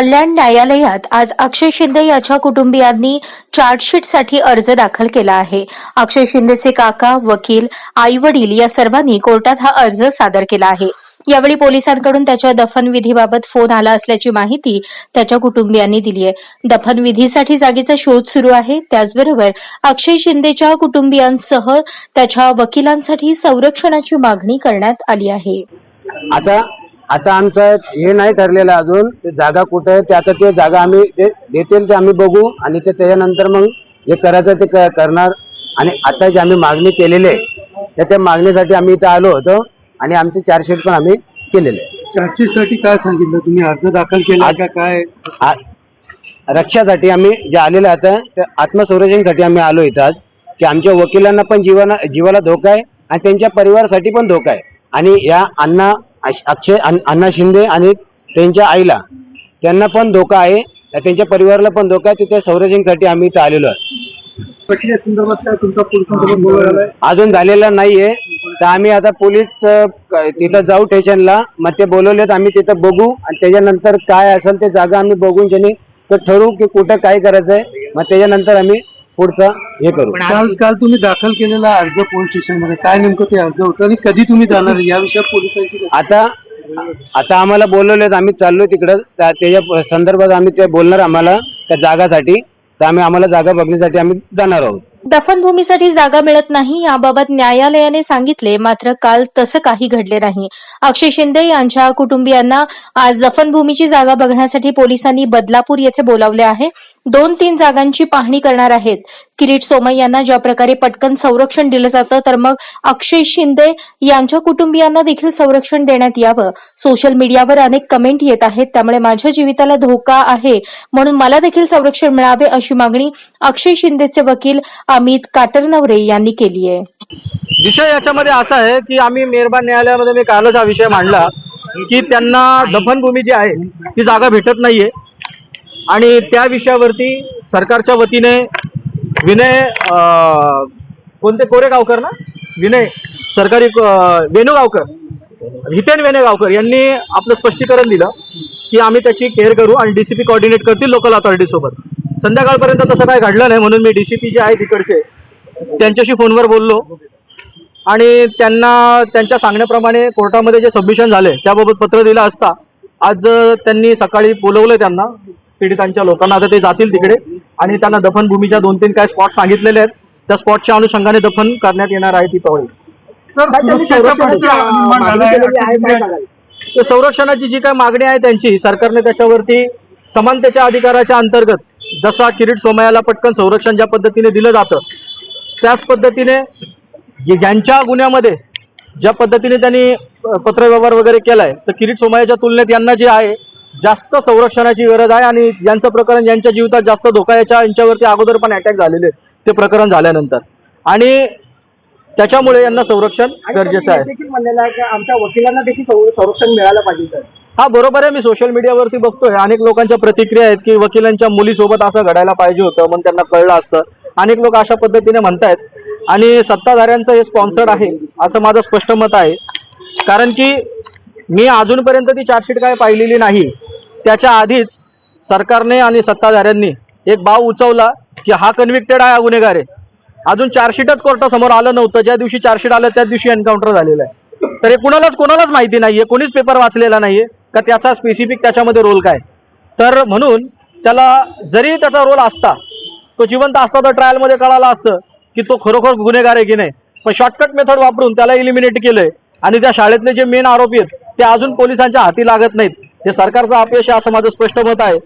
कल्याण न्यायालयात आज अक्षय शिंदे याच्या कुटुंबियांनी चार्जशीटसाठी अर्ज दाखल केला आहे. अक्षय शिंदेचे काका वकील आई वडील या सर्वांनी कोर्टात हा अर्ज सादर केला आहे. यावेळी पोलिसांकडून त्याच्या दफनविधीबाबत फोन आला असल्याची माहिती त्याच्या कुटुंबियांनी दिली आहे. दफनविधीसाठी जागेचा शोध सुरू आहे. त्याचबरोबर अक्षय शिंदेच्या कुटुंबियांसह त्याच्या वकिलांसाठी संरक्षणाची मागणी करण्यात आली आहे. आता आता आमचं हे नाही ठरलेलं अजून ते जागा कुठं आहे ते आता ते जागा आम्ही ते देतील ते आम्ही बघू आणि ते त्याच्यानंतर मग जे करायचं ते करणार. आणि आता जे आम्ही मागणी केलेली आहे त्या त्या मागणीसाठी आम्ही इथं आलो होतो आणि आमचे चार्जशीट पण आम्ही केलेले आहे चार्जशीटसाठी काय सांगितलं? तुम्ही अर्ज दाखल केला का काय? आ- रक्षासाठी आम्ही जे आलेले आता त्या आत्मसंरक्षणासाठी आम्ही आलो इथं आज. की आमच्या वकिलांना पण जीवना जीवाला धोका आहे आणि त्यांच्या परिवारासाठी पण धोका आहे. आणि या अण्णा अक्षय अण्ण- शिंदे आणि त्यांच्या आईला. त्यांना पण धोका आहे. त्यांच्या परिवाराला पण धोका आहे. तर त्या संरक्षणासाठी आम्ही इथं आलेलो आहे. अजून झालेलं नाहीये. तर आम्ही आता पोलीस तिथं जाऊ स्टेशनला. मग ते बोलवलेत आम्ही तिथं बघू. आणि त्याच्यानंतर काय असेल ते जागा आम्ही बघून त्यांनी तर ठरवू की कुठं काय करायचंय. मग त्याच्यानंतर आम्ही पुढचं हे करू. काल काल तुम्ही दाखल केलेला अर्ज पोलीस स्टेशनमध्ये काय नेमकं ते अर्ज होतं आणि कधी तुम्ही जाणार या विषयात पोलिसांची आता आता आम्हाला बोलवलेत आम्ही चाललोय तिकडं. त्या- त्याच्या संदर्भात आम्ही ते बोलणार आम्हाला त्या जागासाठी. तर आम्ही आम्हाला जागा बघण्यासाठी आम्ही जाणार आहोत. दफनभूमीसाठी जागा मिळत नाही याबाबत न्यायालयाने सांगितले मात्र काल तसं काही घडले नाही. अक्षय शिंदे यांच्या कुटुंबियांना आज दफनभूमीची जागा बघण्यासाठी पोलिसांनी बदलापूर येथे बोलावले आहे. दोन तीन जागांची पाहणी करणार आहेत. किरीट सोमय यांना ज्या प्रकारे पटकन संरक्षण दिलं जातं तर मग अक्षय शिंदे यांच्या कुटुंबियांना देखील संरक्षण देण्यात यावं. सोशल मीडियावर अनेक कमेंट येत आहेत त्यामुळे माझ्या जीविताला धोका आहे. म्हणून मला देखील संरक्षण मिळावे अशी मागणी अक्षय शिंदेचे वकील अमित काटरनवरे यांनी केली आहे. विषय याच्यामध्ये असा आहे की आम्ही मेहरबान न्यायालयामध्ये मी कालच हा विषय मांडला की त्यांना दफनभूमी जी आहे ती जागा भेटत नाहीये. आणि त्या विषयावरती सरकारच्या वतीने विनय कोणते कोरेगावकर ना? विनय सरकारी वेणू वेणुगावकर हितेन वेणुगावकर यांनी आपलं स्पष्टीकरण दिलं की आम्ही त्याची केअर करू आणि डीसीपी कोऑर्डिनेट करतील लोकल अथॉरिटी सोबत. संध्याकाळपर्यंत तसं काय घडलं नाही म्हणून मी डीसीपी जे आहे तिकडचे त्यांच्याशी फोनवर बोललो. आणि त्यांना त्यांच्या सांगण्याप्रमाणे कोर्टामध्ये जे सबमिशन झाले त्याबाबत पत्र दिलं असता आज त्यांनी सकाळी बोलवलं त्यांना. पीडितांच्या लोकांना आता ते जातील तिकडे. आणि त्यांना दफनभूमीच्या दोन तीन काय स्पॉट सांगितलेले आहेत. त्या स्पॉटच्या अनुषंगाने दफन करण्यात येणार आहे ती पवळी तर संरक्षणाची जी काय मागणी आहे त्यांची सरकारने त्याच्यावरती समानतेच्या अधिकाराच्या अंतर्गत जसा किरीट सोमयाला पटकन संरक्षण ज्या पद्धतीने दिलं जातं त्याच पद्धतीने ज्यांच्या गुन्ह्यामध्ये ज्या पद्धतीने त्यांनी पत्रव्यवहार वगैरे केलाय तर किरीट सोमयाच्या तुलनेत यांना जे आहे जास्त संरक्षणाची गरज आहे आणि ज्यांचं प्रकरण ज्यांच्या जीवितात जास्त धोका याच्या यांच्यावरती अगोदर पण अटॅक झालेले ते प्रकरण झाल्यानंतर. आणि त्याच्यामुळे यांना संरक्षण गरजेचं आहे. देखील म्हणलेलं आहे की आमच्या वकिलांना देखील संर- संरक्षण मिळालं पाहिजे हा बरोबर आहे. मी सोशल मीडियावरती बघतोय. अनेक लोकांच्या प्रतिक्रिया आहेत की वकिलांच्या मुलीसोबत असं घडायला पाहिजे होतं म्हणून त्यांना कळलं असतं. अनेक लोक अशा पद्धतीने म्हणतायत. आणि सत्ताधाऱ्यांचं हे स्पॉन्सर्ड आहे असं माझं स्पष्ट मत आहे. कारण की मी अजूनपर्यंत ती चार्जशीट काय पाहिलेली नाही. त्याच्या आधीच सरकारने आणि सत्ताधाऱ्यांनी एक बाव उचवला की हा कन्व्हिक्टेड आहे हा गुन्हेगार आहे. अजून चार्जशीटच कोर्टासमोर आलं नव्हतं. ज्या दिवशी चार्जशीट आलं त्या दिवशी एन्काउंटर झालेलं आहे. तर हे कुणालाच कोणालाच माहिती नाहीये. कोणीच पेपर वाचलेला नाहीये. का त्याचा स्पेसिफिक त्याच्यामध्ये रोल काय? तर म्हणून त्याला जरी त्याचा रोल असता तो जिवंत असता तर ट्रायलमध्ये कळालं असतं की तो खरोखर गुन्हेगार आहे की नाही. पण शॉर्टकट मेथड वापरून त्याला इलिमिनेट केलंय. आणि त्या शाळेतले जे मेन आरोपी आहेत ते अजून पोलिसांच्या हाती लागत नाहीत. हे सरकारचं अपयश आहे असं माझं स्पष्ट मत आहे.